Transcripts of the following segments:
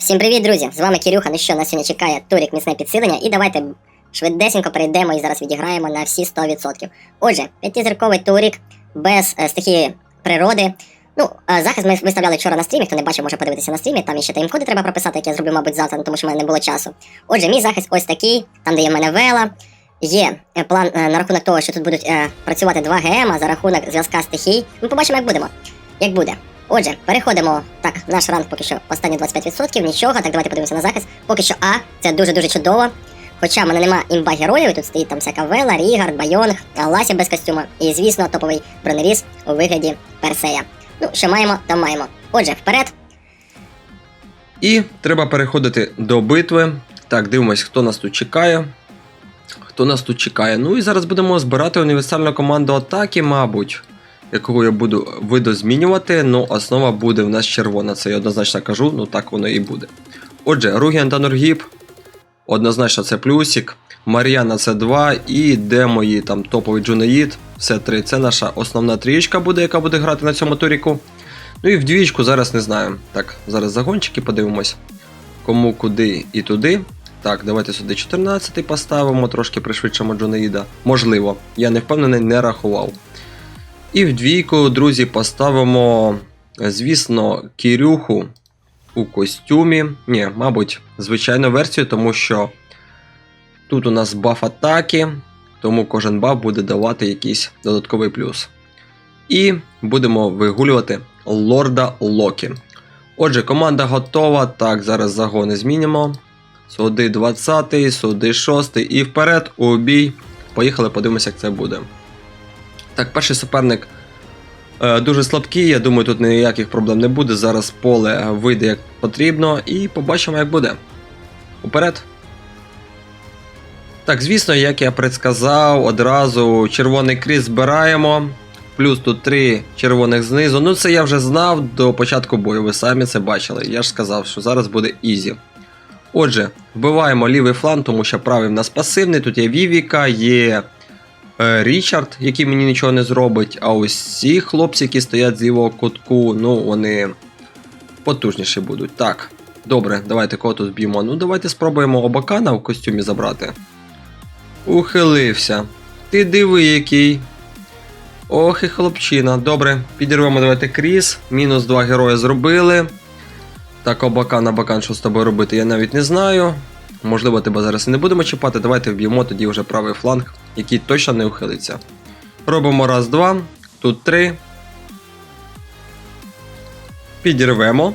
Всім привіт, друзі! З вами Кирюха. Ну що, нас сьогодні чекає турік міцне підсилення, і давайте швидесенько перейдемо і зараз відіграємо на всі 100%. Отже, п'ятизірковий турік без е, стихії природи. Ну, е, захист ми виставляли вчора на стрімі, хто не бачив, може подивитися на стрімі. Там іще тайм-коди треба прописати, які я зроблю, мабуть, завтра, тому що в мене не було часу. Отже, мій захист ось такий, там де є мене вела. Є е, план е, на рахунок того, що тут будуть е, працювати два ГМ за рахунок зв'язка стихій. Ми побачимо, як будемо. Як буде. Отже, переходимо. Так, наш ранг поки що останні 25%, нічого. Так, давайте подивимося на захист. Поки що А, це дуже-дуже чудово. Хоча в мене нема імба героїв, тут стоїть там всяка Вела, Рігард, Байонг, Лася без костюма. І, звісно, топовий бронеріз у вигляді Персея. Ну, що маємо, то маємо. Отже, вперед. І треба переходити до битви. Так, дивимось, хто нас тут чекає. Хто нас тут чекає. Ну і зараз будемо збирати універсальну команду атаки, мабуть, якого я буду видозмінювати. Ну, основа буде в нас червона, це я однозначно кажу, ну так воно і буде. Отже, Ругіан та Норгіп, однозначно це плюсик. Мар'яна це 2 і де мої там топовий Джунаїд, все 3. Це наша основна трієчка буде, яка буде грати на цьому туріку. Ну і в двічку зараз не знаю. Так, зараз загончики подивимось. Кому куди і туди. Так, давайте сюди 14 поставимо, трошки пришвидшимо Джонаїда. Можливо, я не впевнений, не рахував. І в двійку, друзі, поставимо, звісно, Кірюху у костюмі. Ні, мабуть, звичайну версію, тому що тут у нас баф атаки, тому кожен баф буде давати якийсь додатковий плюс. І будемо вигулювати лорда Локі. Отже, команда готова. Так, зараз загони змінимо. Суди 20, суди 6 і вперед у бій. Поїхали, подивимося, як це буде. Так, перший суперник е, дуже слабкий. Я думаю, тут ніяких проблем не буде. Зараз поле вийде як потрібно, і побачимо, як буде. Уперед. Так, звісно, як я предсказав, одразу червоний кріс збираємо. Плюс тут три червоних знизу. Ну, це я вже знав до початку бою, ви самі це бачили. Я ж сказав, що зараз буде ізі. Отже, вбиваємо лівий фланг, тому що правий в нас пасивний. Тут є Вівіка, є Річард, який мені нічого не зробить. А ось ці хлопці, які стоять з лівого кутку, ну вони потужніші будуть. Так, добре, давайте кого тут б'ємо. Ну, давайте спробуємо Обакана в костюмі забрати. Ухилився. Ти диви, який. Ох і хлопчина. Добре, підірвемо давайте кріс. Мінус два герої зробили. Так, обакан, абакан, що з тобою робити, я навіть не знаю. Можливо, тебе зараз і не будемо чіпати. Давайте вб'ємо тоді вже правий фланг, який точно не ухилиться. Робимо раз, два. Тут три. Підірвемо.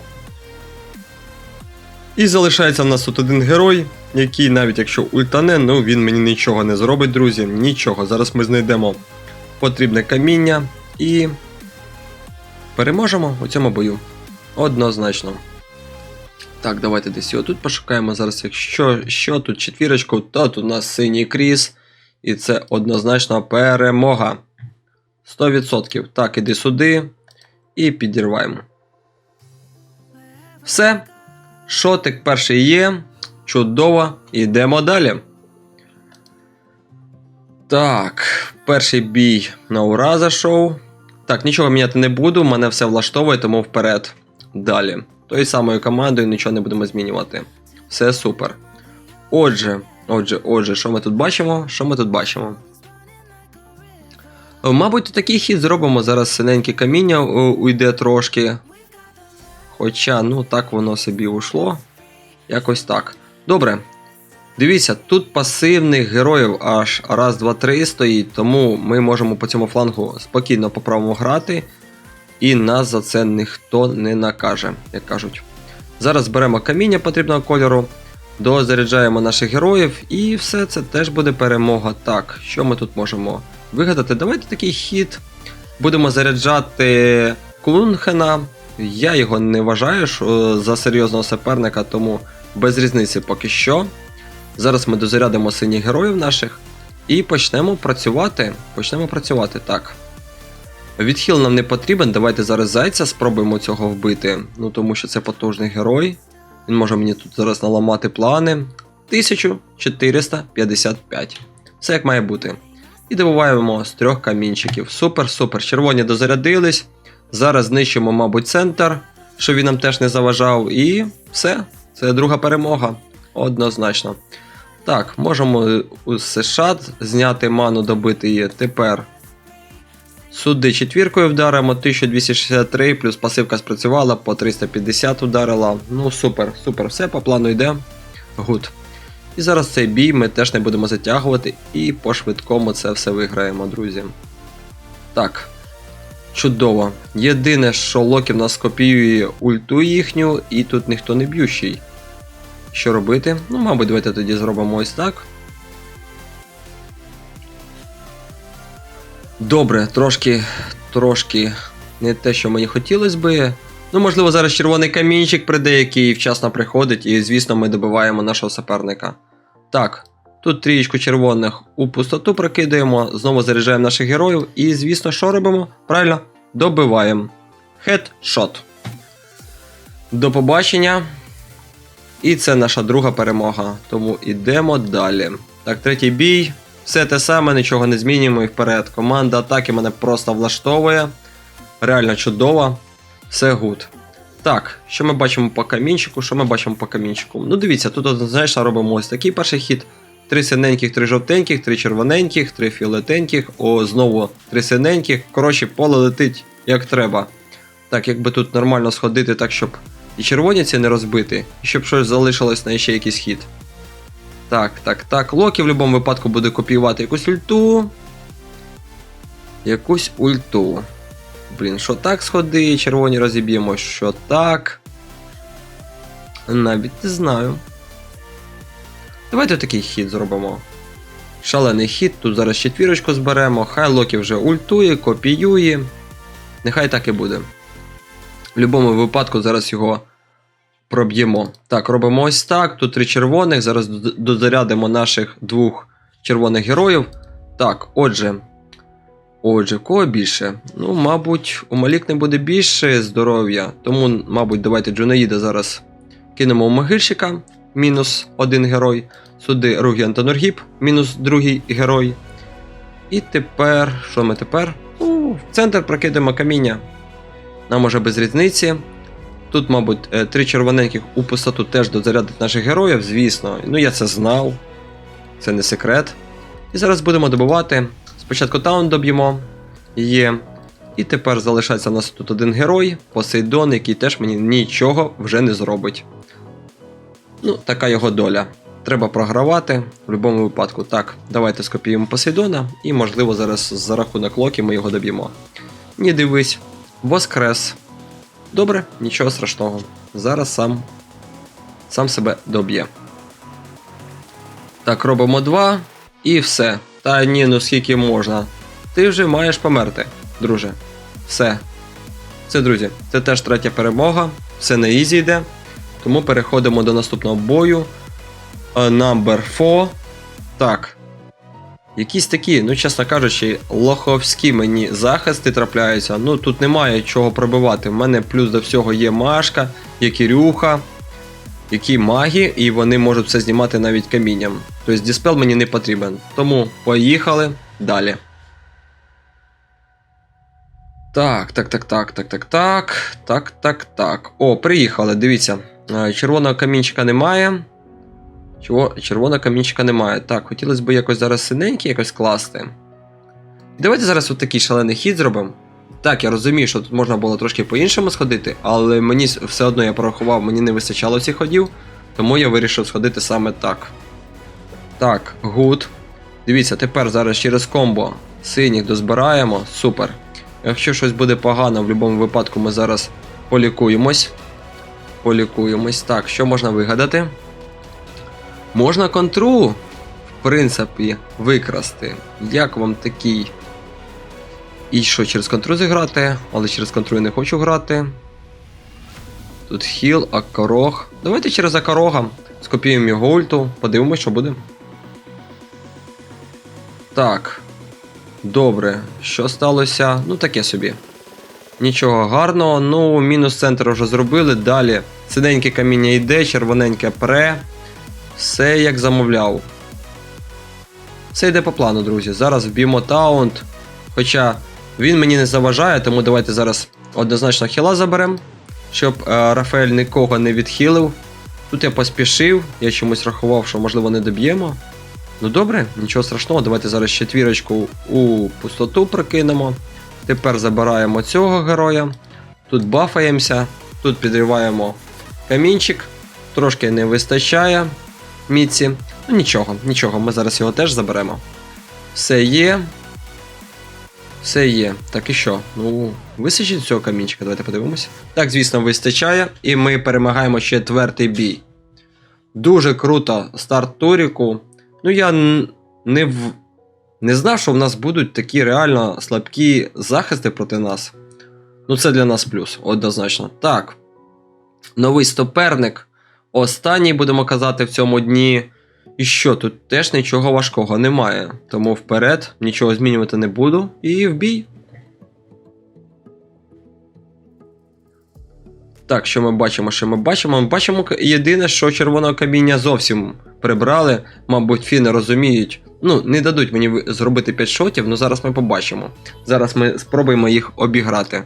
І залишається в нас тут один герой, який, навіть якщо ультане, ну він мені нічого не зробить, друзі. Нічого. Зараз ми знайдемо потрібне каміння і переможемо у цьому бою. Однозначно. Так, давайте десь його тут пошукаємо зараз. Якщо що тут четвірочку, то тут у нас синій кріс. І це однозначно перемога. 100%. Так, іди сюди. І підірваємо. Все. Шотик перший є. Чудово. Йдемо далі. Так, перший бій на ура зайшов. Так, нічого міняти не буду, мене все влаштовує, тому вперед. Далі. Тою самою командою нічого не будемо змінювати. Все супер. Отже, отже, отже, що ми тут бачимо? Що ми тут бачимо? Е, Мабуть, такий хід зробимо. Зараз синеньке каміння уйде трошки. Хоча, ну так воно собі ушло. Якось так. Добре. Дивіться, тут пасивних героїв аж раз, два, три стоїть, тому ми можемо по цьому флангу спокійно по правому грати, і нас за це ніхто не накаже, як кажуть. Зараз беремо каміння потрібного кольору, дозаряджаємо наших героїв, і все це теж буде перемога. Так, що ми тут можемо вигадати? Давайте такий хід. Будемо заряджати Клунхена. Я його не вважаю що за серйозного суперника, тому без різниці поки що. Зараз ми дозарядимо синіх героїв наших і почнемо працювати. Почнемо працювати так. Відхил нам не потрібен. Давайте зараз зайця спробуємо цього вбити. Ну тому що це потужний герой. Він може мені тут зараз наламати плани. 1455. Все як має бути. І добуваємо з трьох камінчиків. Супер, супер. Червоні дозарядились. Зараз знищимо, мабуть, центр, щоб він нам теж не заважав. І все. Це друга перемога. Однозначно. Так, можемо у США зняти ману, добити її. Тепер. Суди четвіркою вдаримо, 1263, плюс пасивка спрацювала, по 350 ударила. Ну, супер, супер, все по плану йде. Гуд. І зараз цей бій ми теж не будемо затягувати і по швидкому це все виграємо, друзі. Так. Чудово. Єдине, що Локі в нас копіює ульту їхню, і тут ніхто не б'ющий. Що робити? Ну, мабуть, давайте тоді зробимо ось так. Добре, трошки, трошки не те, що мені хотілося би. Ну, можливо, зараз червоний камінчик прийде, який вчасно приходить, і, звісно, ми добиваємо нашого суперника. Так, тут трієчку червоних у пустоту прокидаємо, знову заряджаємо наших героїв, і, звісно, що робимо? Правильно, добиваємо. Хедшот. До побачення. І це наша друга перемога. Тому йдемо далі. Так, третій бій. Все те саме, нічого не змінюємо і вперед. Команда атаки мене просто влаштовує. Реально чудово. Все гуд. Так, що ми бачимо по камінчику? Що ми бачимо по камінчику? Ну дивіться, тут однозначно робимо ось такий перший хід. Три синеньких, три жовтеньких, три червоненьких, три фіолетеньких, о, знову три синеньких. Коротше, поле летить як треба. Так, якби тут нормально сходити, так, щоб і червоні ці не розбити, і щоб щось залишилось на ще якийсь хід. Так, так, так. Локі в будь-якому випадку буде копіювати якусь ульту. Якусь ульту. Блін, що так сходи, червоні розіб'ємо, що так. Навіть не знаю. Давайте такий хід зробимо. Шалений хід, тут зараз четвірочку зберемо, хай Локі вже ультує, копіює. Нехай так і буде. В будь-якому випадку зараз його проб'ємо. Так, робимо ось так. Тут три червоних. Зараз дозарядимо наших двох червоних героїв. Так, отже. Отже, кого більше? Ну, мабуть, у Малік не буде більше здоров'я. Тому, мабуть, давайте Джунаїда зараз кинемо у могильщика. Мінус один герой. Сюди Ругі Антоноргіп, мінус другий герой. І тепер. Що ми тепер? Ну, в центр прокидаємо каміння. Нам може без різниці. Тут, мабуть, е, три червоненьких у пустоту теж дозарядить наших героїв, звісно. Ну я це знав. Це не секрет. І зараз будемо добивати. Спочатку таун доб'ємо. Є. І тепер залишається у нас тут один герой, Посейдон, який теж мені нічого вже не зробить. Ну, така його доля. Треба програвати в будь-якому випадку. Так, давайте скопіюємо Посейдона, і, можливо, зараз за рахунок Локі ми його доб'ємо. Ні, дивись, воскрес. Добре, нічого страшного. Зараз сам, сам себе доб'є. Так, робимо два і все. Та ні, ну скільки можна. Ти вже маєш померти, друже. Все. Це, друзі, це теж третя перемога. Все на ізі йде. Тому переходимо до наступного бою. Е, Number 4. Так. Якісь такі, ну чесно кажучи, лоховські мені захисти трапляються. Ну тут немає чого пробивати. У мене плюс до всього є Машка, є Кірюха, які маги, і вони можуть все знімати навіть камінням. Тобто діспел мені не потрібен. Тому поїхали далі. Так, так, так, так, так, так, так. Так, так, так. О, приїхали. Дивіться, е, червоного камінчика немає. Чого? Червоного камінчика немає. Так, хотілося б якось зараз синенький якось класти. Давайте зараз от такий шалений хід зробимо. Так, я розумію, що тут можна було трошки по-іншому сходити, але мені все одно я порахував, мені не вистачало цих ходів, тому я вирішив сходити саме так. Так, гуд. Дивіться, тепер зараз через комбо синіх дозбираємо. Супер. Якщо щось буде погано, в будь-якому випадку ми зараз полікуємось. Полікуємось. Так, що можна вигадати? Можна контру, в принципі, викрасти. Як вам такий? І що, через контру зіграти, але через контру я не хочу грати. Тут хіл, акорог. Давайте через акорога. Скопіюємо його ульту, подивимось, що буде. Так. Добре, що сталося? Ну таке собі. Нічого гарного. Ну, мінус центр вже зробили. Далі синеньке каміння йде, червоненьке пре. Все як замовляв. Все йде по плану, друзі. Зараз вб'ємо таунт. Хоча він мені не заважає, тому давайте зараз однозначно хіла заберемо, щоб е, Рафаель нікого не відхилив. Тут я поспішив, я чомусь рахував, що можливо не доб'ємо. Ну добре, нічого страшного, давайте зараз четвірочку у пустоту прикинемо. Тепер забираємо цього героя. Тут бафаємося, тут підриваємо камінчик, трошки не вистачає міці. Ну нічого, нічого, ми зараз його теж заберемо. Все є. Все є. Так і що? Ну, вистачить цього камінчика, давайте подивимося. Так, звісно, вистачає, і ми перемагаємо четвертий бій. Дуже круто старт Туріку. Ну, я не, в... не знав, що в нас будуть такі реально слабкі захисти проти нас. Ну, це для нас плюс, однозначно. Так. Новий стоперник. Останній, будемо казати, в цьому дні. І що, тут теж нічого важкого немає. Тому вперед, нічого змінювати не буду. І в бій. Так, що ми бачимо? Що ми бачимо? Ми бачимо єдине, що червоного каміння зовсім прибрали. Мабуть, фіни розуміють. Ну, не дадуть мені зробити 5 шотів, але зараз ми побачимо. Зараз ми спробуємо їх обіграти.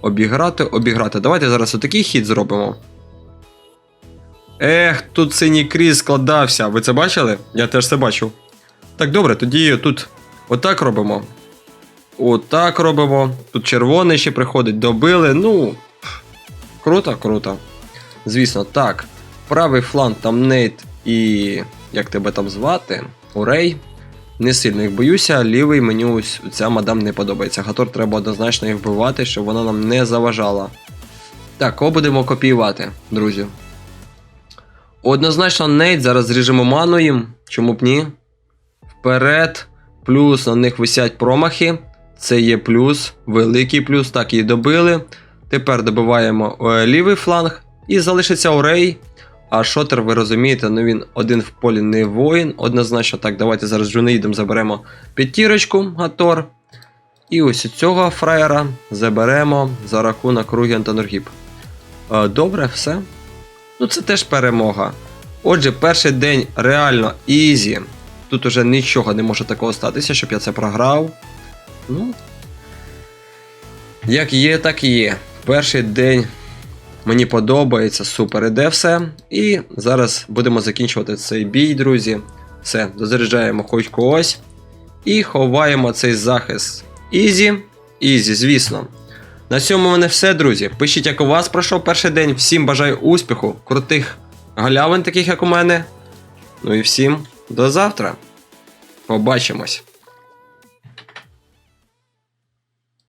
Обіграти, обіграти. Давайте зараз отакий хід зробимо. Ех, тут синій кріс складався. Ви це бачили? Я теж це бачу. Так, добре, тоді тут отак робимо. Отак робимо. Тут червоний ще приходить, добили. Ну. Круто, круто. Звісно, так. Правий фланг там Нейт і. Як тебе там звати? Урей. Не сильно їх боюся, лівий мені ось ця мадам не подобається. Гатор треба однозначно їх вбивати, щоб вона нам не заважала. Так, кого будемо копіювати, друзі? Однозначно, Нейт зараз зріжемо ману їм. Чому б ні? Вперед. Плюс на них висять промахи. Це є плюс, великий плюс. Так, її добили. Тепер добиваємо е, лівий фланг. І залишиться Орей. А шотер, ви розумієте, ну він один в полі не воїн. Однозначно, так, давайте зараз Джунеїдом заберемо п'ятірочку, Гатор. І ось цього фраєра заберемо за рахунок Ругіан та. Е, Добре, все. Ну, це теж перемога. Отже, перший день реально ізі. Тут уже нічого не може такого статися, щоб я це програв. Ну. Як є, так і є. Перший день мені подобається, супер іде все. І зараз будемо закінчувати цей бій, друзі. Все, дозаряджаємо хоч когось. І ховаємо цей захист. Ізі, ізі, звісно. На цьому мене все, друзі. Пишіть, як у вас пройшов перший день. Всім бажаю успіху, крутих галявин, таких як у мене. Ну і всім до завтра. Побачимось.